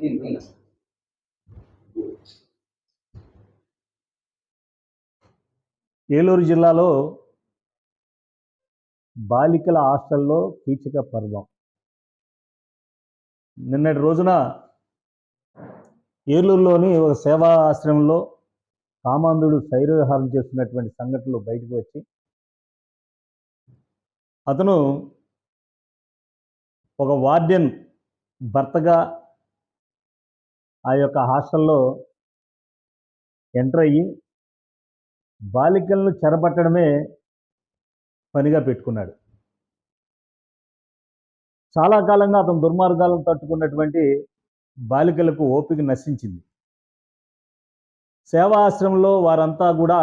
దీన్ని. ఏలూరు జిల్లాలో బాలికల హాస్టల్లో కీచక పర్వం. నిన్నటి రోజున ఏలూరులోని ఒక సేవా ఆశ్రమంలో కామాంధుడు శైర్యవిహారం చేస్తున్నటువంటి సంఘటనలు బయటకు వచ్చి అతను ఒక వార్డెన్ భర్తగా ఆ యొక్క హాస్టల్లో ఎంటర్ అయ్యి బాలికలను చెరపట్టడమే పనిగా పెట్టుకున్నాడు. చాలా కాలంగా అతను దుర్మార్గాలను తట్టుకున్నటువంటి బాలికలకు ఓపిక నశించింది. సేవా ఆశ్రమంలో వారంతా కూడా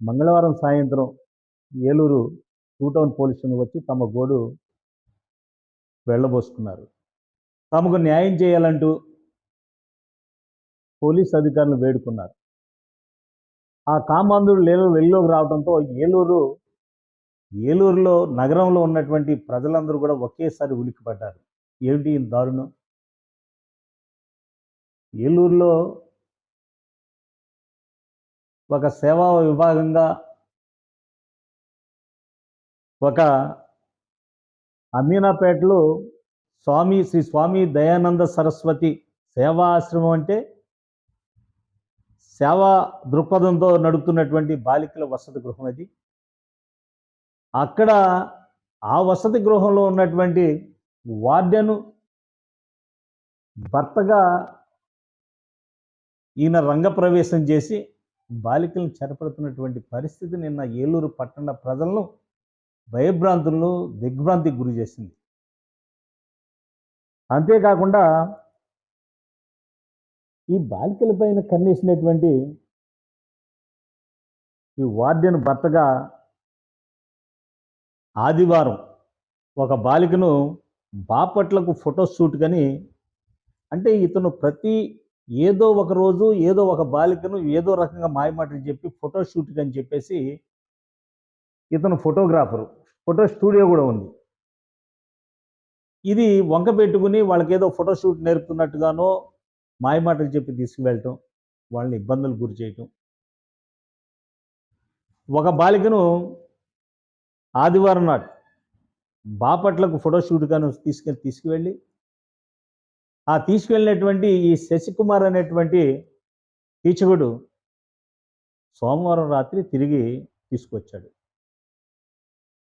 మంగళవారం సాయంత్రం ఏలూరు టూ టౌన్ పోలీస్ వచ్చి తమ గోడు వెళ్ళబోసుకున్నారు. తమకు న్యాయం చేయాలంటూ పోలీస్ అధికారులు వేడుకున్నారు. ఆ కామాంధుడు లేలు వెల్లోకి రావడంతో ఏలూరు ఏలూరులో నగరంలో ఉన్నటువంటి ప్రజలందరూ కూడా ఒకేసారి ఉలిక్కిపడ్డారు. ఏమిటి ఈ దారుణం? ఏలూరులో ఒక సేవా విభాగంగా ఒక అమీనాపేటలో స్వామి శ్రీ స్వామి దయానంద సరస్వతి సేవాశ్రమం అంటే సేవా దృక్పథంతో నడుపుతున్నటువంటి బాలికల వసతి గృహం అది. అక్కడ ఆ వసతి గృహంలో ఉన్నటువంటి వార్డెను భర్తగా ఈయన రంగప్రవేశం చేసి బాలికలను చెరపడుతున్నటువంటి పరిస్థితి నిన్న ఏలూరు పట్టణ ప్రజలను భయభ్రాంతులను దిగ్భ్రాంతికి గురి చేసింది. అంతేకాకుండా ఈ బాలికల పైన కన్నేసినటువంటి ఈ వార్డెన్ భర్తగా ఆదివారం ఒక బాలికను బాపట్లకు ఫోటో షూట్ కానీ అంటే ఇతను ప్రతి ఏదో ఒక రోజు ఏదో ఒక బాలికను ఏదో రకంగా మాయమాటలు చెప్పి ఫోటో షూట్ అని చెప్పేసి ఇతను ఫోటోగ్రాఫరు. ఫోటో స్టూడియో కూడా ఉంది. ఇది వంక పెట్టుకుని వాళ్ళకి ఏదో ఫోటో షూట్ నేర్పుతున్నట్టుగానో మాయమాటలు చెప్పి తీసుకువెళ్ళటం వాళ్ళని ఇబ్బందులు గురి చేయటం. ఒక బాలికను ఆదివారం నాడు బాపట్లకు ఫోటోషూట్గాను తీసుకెళ్ళి తీసుకువెళ్ళి ఆ తీసుకువెళ్ళినటువంటి ఈ శశికుమార్ అనేటువంటి కీచకుడు సోమవారం రాత్రి తిరిగి తీసుకొచ్చాడు.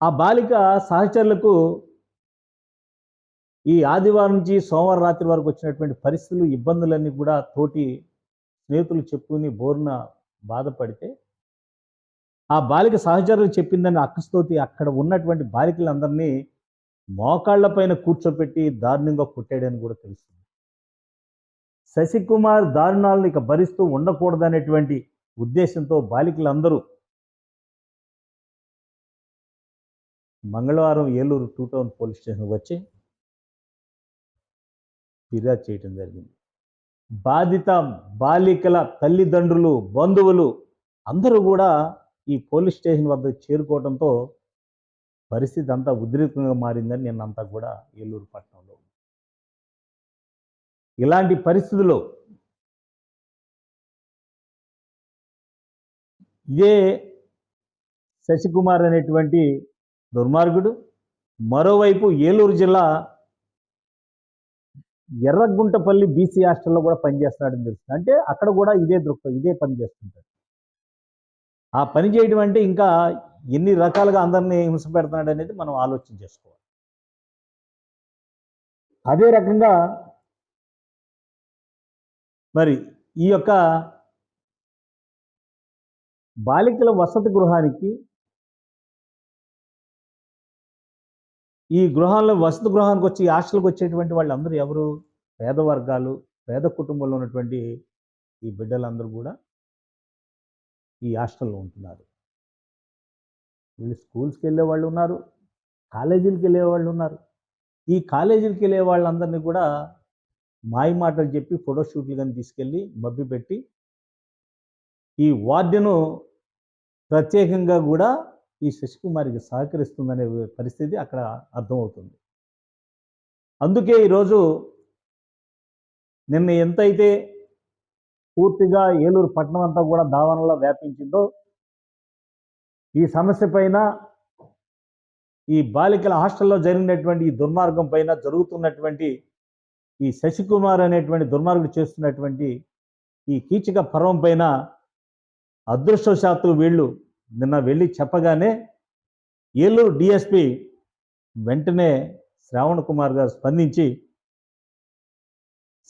ఆ బాలిక సహచరులకు ఈ ఆదివారం నుంచి సోమవారం రాత్రి వరకు వచ్చినటువంటి పరిస్థితులు ఇబ్బందులన్నీ కూడా తోటి స్నేహితులు చెప్పుకుని బోరున బాధపడితే ఆ బాలిక సహచరులు చెప్పిందని అక్కస్తోతి అక్కడ ఉన్నటువంటి బాలికలందరినీ మోకాళ్ళ పైన కూర్చోపెట్టి దారుణంగా కొట్టాడని కూడా తెలుస్తుంది. శశికుమార్ దారుణాలను ఇక భరిస్తూ ఉండకూడదనేటువంటి ఉద్దేశంతో బాలికలందరూ మంగళవారం Eluru two town police station వచ్చి ఫిర్యాదు చేయటం జరిగింది. బాధిత బాలికల తల్లిదండ్రులు బంధువులు అందరూ కూడా ఈ పోలీస్ స్టేషన్ వద్ద చేరుకోవడంతో పరిస్థితి అంతా ఉద్రిక్తంగా మారిందని నిన్నంతా కూడా ఏలూరు పట్టణంలో ఇలాంటి పరిస్థితుల్లో ఇదే శశికుమార్ అనేటువంటి దుర్మార్గుడు మరోవైపు ఏలూరు జిల్లా ఎర్రగుంటపల్లి బీసీ హాస్టల్లో కూడా పనిచేస్తున్నాడని తెలుస్తుంది. అంటే అక్కడ కూడా ఇదే దృక్పథం ఇదే పని చేస్తుంటాడు. ఆ పని చేయడం అంటే ఇంకా ఎన్ని రకాలుగా అందరినీ హింస పెడుతున్నాడు అనేది మనం ఆలోచన చేసుకోవాలి. అదే రకంగా మరి ఈ యొక్క బాలికల వసతి గృహానికి ఈ గృహాల్లో వసతి గృహానికి వచ్చి హాస్టల్కి వచ్చేటువంటి వాళ్ళందరూ ఎవరు? పేద వర్గాలు పేద కుటుంబంలో ఉన్నటువంటి ఈ బిడ్డలందరూ కూడా ఈ హాస్టల్లో ఉంటున్నారు. వీళ్ళు స్కూల్స్కి వెళ్ళే వాళ్ళు ఉన్నారు కాలేజీలకు వెళ్ళే వాళ్ళు ఉన్నారు. ఈ కాలేజీలకు వెళ్ళే వాళ్ళందరినీ కూడా మాయ మాటలు చెప్పి ఫోటోషూట్లు కానీ తీసుకెళ్ళి మబ్బి పెట్టి ఈ వార్డును ప్రత్యేకంగా కూడా ఈ శశికుమారికి సహకరిస్తుందనే పరిస్థితి అక్కడ అర్థమవుతుంది. అందుకే ఈరోజు నిన్న ఎంతైతే పూర్తిగా ఏలూరు పట్టణం అంతా కూడా దావనలో వ్యాపించిందో ఈ సమస్య పైన ఈ బాలికల హాస్టల్లో జరిగినటువంటి ఈ దుర్మార్గం పైన జరుగుతున్నటువంటి ఈ శశికుమార్ అనేటువంటి దుర్మార్గుడు చేస్తున్నటువంటి ఈ కీచక పర్వం పైన అదృష్టవశాత్తు వీళ్ళు నిన్న వెళ్ళి చెప్పగానే ఏలూరు డిఎస్పి వెంటనే శ్రావణ్ కుమార్ గారు స్పందించి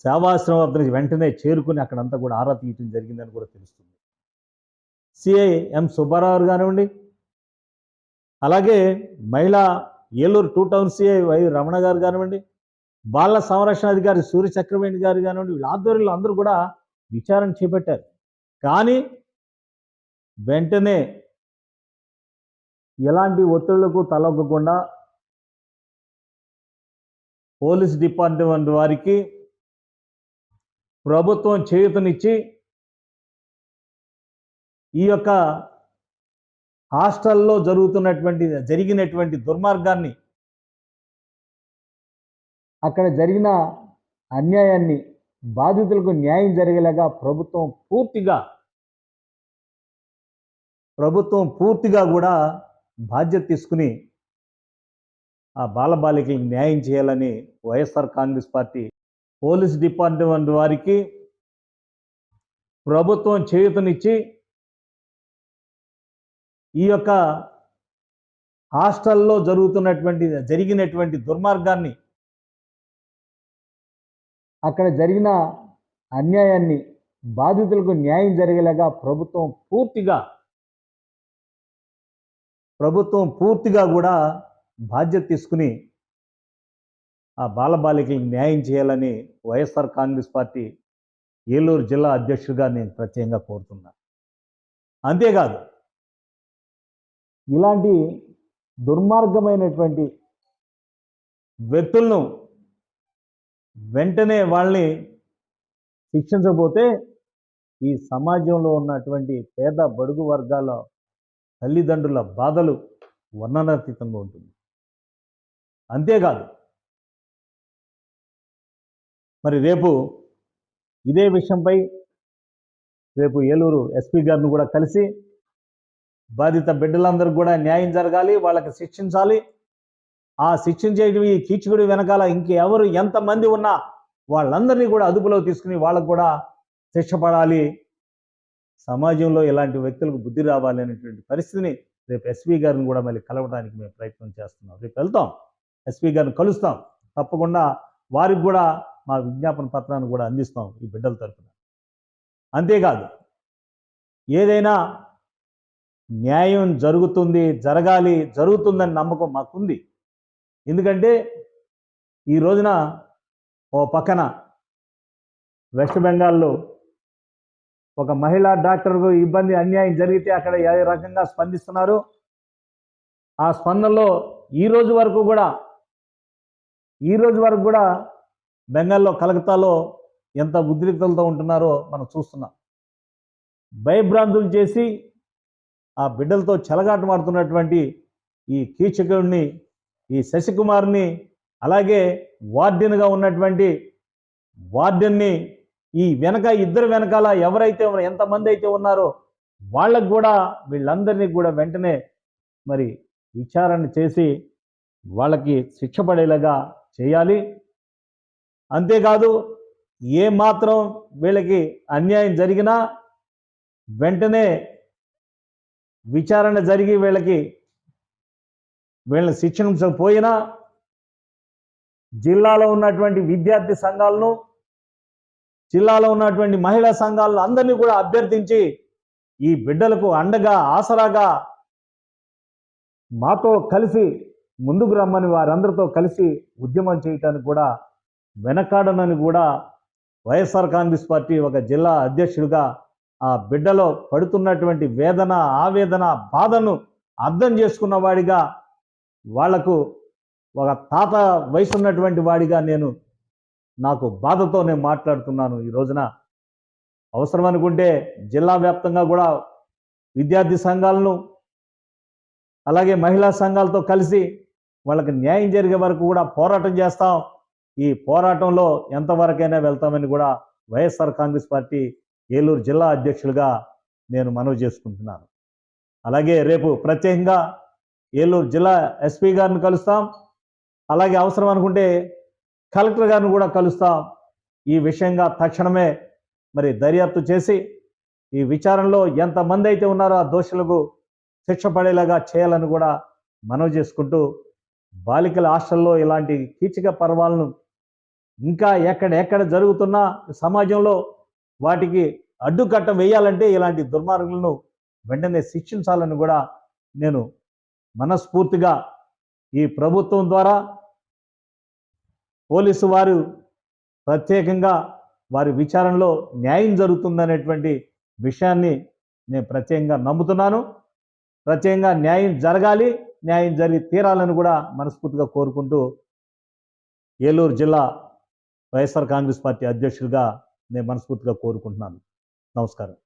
సేవాశ్రమ వద్దకి వెంటనే చేరుకుని అక్కడంతా కూడా ఆరా తీయటం జరిగిందని కూడా తెలుస్తుంది. సిఐ ఎం సుబ్బారావు కానివ్వండి అలాగే మహిళా Eluru two town CI Y Ramana గారు కానివ్వండి బాల సంరక్షణ అధికారి సూర్య చక్రవేణి గారు కానివ్వండి వీళ్ళ ఆధ్వర్యంలో అందరూ కూడా విచారణ చేపట్టారు. కానీ వెంటనే ఎలాంటి ఒత్తిళ్ళకు తలొగ్గకుండా పోలీస్ డిపార్ట్మెంట్ వారికి ప్రభుత్వం చేయూతనిచ్చి ఈ యొక్క హాస్టల్లో జరుగుతున్నటువంటి జరిగినటువంటి దుర్మార్గాన్ని అక్కడ జరిగిన అన్యాయాన్ని బాధితులకు న్యాయం జరిగేలాగా ప్రభుత్వం పూర్తిగా ప్రభుత్వం పూర్తిగా కూడా బాధ్యత తీసుకుని ఆ బాలబాలికలకు న్యాయం చేయాలని YSR Congress party police department వారికి ప్రభుత్వం చేయూతనిచ్చి ఈ యొక్క హాస్టల్లో జరుగుతున్నటువంటి జరిగినటువంటి దుర్మార్గాన్ని అక్కడ జరిగిన అన్యాయాన్ని బాధితులకు న్యాయం జరిగేలాగా ప్రభుత్వం పూర్తిగా ప్రభుత్వం పూర్తిగా కూడా బాధ్యత తీసుకుని ఆ బాలబాలికలకు న్యాయం చేయాలని వైఎస్ఆర్ కాంగ్రెస్ పార్టీ ఏలూరు జిల్లా అధ్యక్షుడిగా నేను ప్రత్యేకంగా కోరుతున్నా. అంతేకాదు ఇలాంటి దుర్మార్గమైనటువంటి వ్యక్తులను వెంటనే వాళ్ళని శిక్షించకపోతే ఈ సమాజంలో ఉన్నటువంటి పేద బడుగు వర్గాల తల్లిదండ్రుల బాధలు వర్ణనాతీతంగా ఉంటుంది. అంతేకాదు మరి రేపు ఇదే విషయంపై రేపు ఏలూరు ఎస్పీ గారిని కూడా కలిసి బాధిత బిడ్డలందరికీ కూడా న్యాయం జరగాలి వాళ్ళకి శిక్షించాలి. ఆ శిక్షించేటివి ఈ కీచుకుడి వెనకాల ఇంకెవరు ఎంతమంది ఉన్నా వాళ్ళందరినీ కూడా అదుపులో తీసుకుని వాళ్ళకు కూడా శిక్ష పడాలి. సమాజంలో ఇలాంటి వ్యక్తులకు బుద్ధి రావాలి అనేటువంటి పరిస్థితిని రేపు ఎస్పీ గారిని కూడా మళ్ళీ కలవడానికి మేము ప్రయత్నం చేస్తున్నాం. రేపు వెళ్తాం. ఎస్పీ గారిని కలుస్తాం. తప్పకుండా వారికి కూడా మా విజ్ఞాపన పత్రాన్ని కూడా అందిస్తాం ఈ బిడ్డల తరఫున అంతేకాదు ఏదైనా న్యాయం జరుగుతుంది జరగాలి జరుగుతుందని నమ్మకం మాకుంది. ఎందుకంటే ఈ రోజున ఓ పక్కన వెస్ట్ బెంగాల్లో ఒక మహిళా డాక్టర్కు ఇబ్బంది అన్యాయం జరిగితే అక్కడ ఏ రకంగా స్పందిస్తున్నారు? ఆ స్పందనలో ఈ రోజు వరకు కూడా ఈ రోజు వరకు కూడా బెంగాల్లో కలకత్తాలో ఎంత ఉద్రిక్తలతో ఉంటున్నారో మనం చూస్తున్నాం. భయభ్రాంతులు చేసి ఆ బిడ్డలతో చెలగాటమాడుతున్నటువంటి ఈ కీచకుడిని ఈ శశికుమార్ని అలాగే వార్డెన్గా ఉన్నటువంటి వార్డెన్ని ఈ వెనక ఇద్దరు వెనకాల ఎవరైతే ఎంతమంది అయితే ఉన్నారో వాళ్ళకు కూడా వీళ్ళందరినీ కూడా వెంటనే మరి విచారణ చేసి వాళ్ళకి శిక్ష పడేలాగా చేయాలి. అంతేకాదు ఏ మాత్రం వీళ్ళకి అన్యాయం జరిగినా వెంటనే విచారణ జరిగి వీళ్ళకి వీళ్ళని పోయినా జిల్లాలో ఉన్నటువంటి విద్యార్థి సంఘాలను జిల్లాలో ఉన్నటువంటి మహిళా సంఘాలను అందరినీ కూడా అభ్యర్థించి ఈ బిడ్డలకు అండగా ఆసరాగా మాతో కలిసి ముందుకు రమ్మని వారందరితో కలిసి ఉద్యమం చేయటానికి కూడా వెనకాడనని కూడా వైఎస్ఆర్ కాంగ్రెస్ పార్టీ ఒక జిల్లా అధ్యక్షుడిగా ఆ బిడ్డలో పడుతున్నటువంటి వేదన ఆవేదన బాధను అర్థం చేసుకున్న వాడిగా వాళ్ళకు ఒక తాత వయసు ఉన్నటువంటి వాడిగా నేను నాకు బాధతో నేను మాట్లాడుతున్నాను ఈ రోజున. అవసరం అనుకుంటే జిల్లా వ్యాప్తంగా కూడా విద్యార్థి సంఘాలను అలాగే మహిళా సంఘాలతో కలిసి వాళ్ళకి న్యాయం జరిగే వరకు కూడా పోరాటం చేస్తాం. ఈ పోరాటంలో ఎంతవరకైనా వెళ్తామని కూడా వైఎస్ఆర్ కాంగ్రెస్ పార్టీ ఏలూరు జిల్లా అధ్యక్షులుగా నేను మనవి చేసుకుంటున్నాను. అలాగే రేపు ప్రత్యేకంగా ఏలూరు జిల్లా ఎస్పీ గారిని కలుస్తాం. అలాగే అవసరం అనుకుంటే కలెక్టర్ గారిని కూడా కలుస్తాం ఈ విషయంగా తక్షణమే మరి దర్యాప్తు చేసి ఈ విచారణలో ఎంతమంది అయితే ఉన్నారో ఆ దోషులకు శిక్ష పడేలాగా చేయాలని కూడా మనవి చేసుకుంటూ బాలికల హాస్టల్లో ఇలాంటి కీచక పర్వాలను ఇంకా ఎక్కడ ఎక్కడ జరుగుతున్నా సమాజంలో వాటికి అడ్డుకట్ట వేయాలంటే ఇలాంటి దుర్మార్గులను వెంటనే శిక్షించాలని కూడా నేను మనస్ఫూర్తిగా ఈ ప్రభుత్వం ద్వారా పోలీసు వారు ప్రత్యేకంగా వారి విచారణలో న్యాయం జరుగుతుందనేటువంటి విషయాన్ని నేను ప్రత్యేకంగా నమ్ముతున్నాను. ప్రత్యేకంగా న్యాయం జరగాలి న్యాయం జరిగి తీరాలని కూడా మనస్ఫూర్తిగా కోరుకుంటూ ఏలూరు జిల్లా వైఎస్ఆర్ కాంగ్రెస్ పార్టీ అధ్యక్షుడిగా నేను మనస్ఫూర్తిగా కోరుకుంటున్నాను. నమస్కారం.